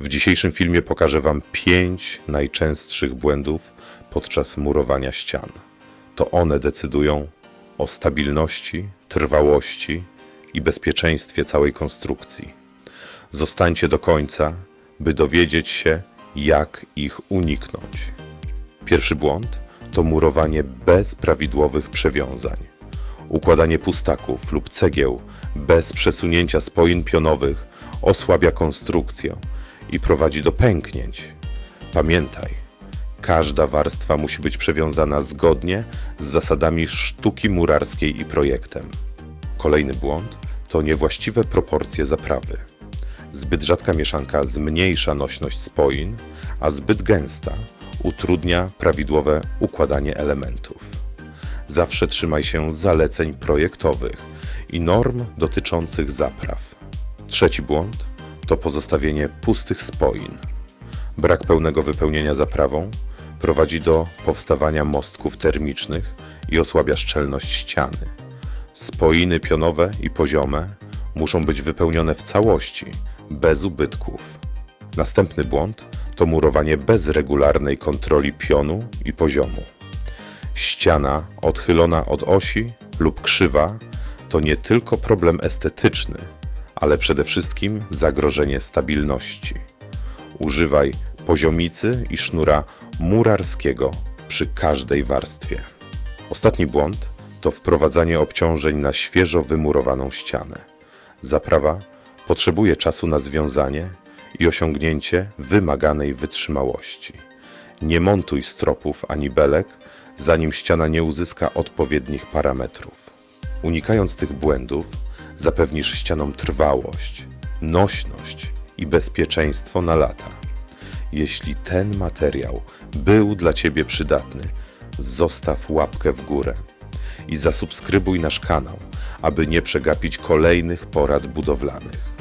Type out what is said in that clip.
W dzisiejszym filmie pokażę Wam pięć najczęstszych błędów podczas murowania ścian. To one decydują o stabilności, trwałości i bezpieczeństwie całej konstrukcji. Zostańcie do końca, by dowiedzieć się, jak ich uniknąć. Pierwszy błąd to murowanie bez prawidłowych przewiązań. Układanie pustaków lub cegieł bez przesunięcia spoin pionowych osłabia konstrukcję i prowadzi do pęknięć. Pamiętaj, każda warstwa musi być przewiązana zgodnie z zasadami sztuki murarskiej i projektem. Kolejny błąd to niewłaściwe proporcje zaprawy. Zbyt rzadka mieszanka zmniejsza nośność spoin, a zbyt gęsta utrudnia prawidłowe układanie elementów. Zawsze trzymaj się zaleceń projektowych i norm dotyczących zapraw. Trzeci błąd to pozostawienie pustych spoin. Brak pełnego wypełnienia zaprawą prowadzi do powstawania mostków termicznych i osłabia szczelność ściany. Spoiny pionowe i poziome muszą być wypełnione w całości, bez ubytków. Następny błąd to murowanie bez regularnej kontroli pionu i poziomu. Ściana odchylona od osi lub krzywa to nie tylko problem estetyczny, ale przede wszystkim zagrożenie stabilności. Używaj poziomicy i sznura murarskiego przy każdej warstwie. Ostatni błąd to wprowadzanie obciążeń na świeżo wymurowaną ścianę. Zaprawa potrzebuje czasu na związanie i osiągnięcie wymaganej wytrzymałości. Nie montuj stropów ani belek, zanim ściana nie uzyska odpowiednich parametrów. Unikając tych błędów, zapewnisz ścianom trwałość, nośność i bezpieczeństwo na lata. Jeśli ten materiał był dla Ciebie przydatny, zostaw łapkę w górę i zasubskrybuj nasz kanał, aby nie przegapić kolejnych porad budowlanych.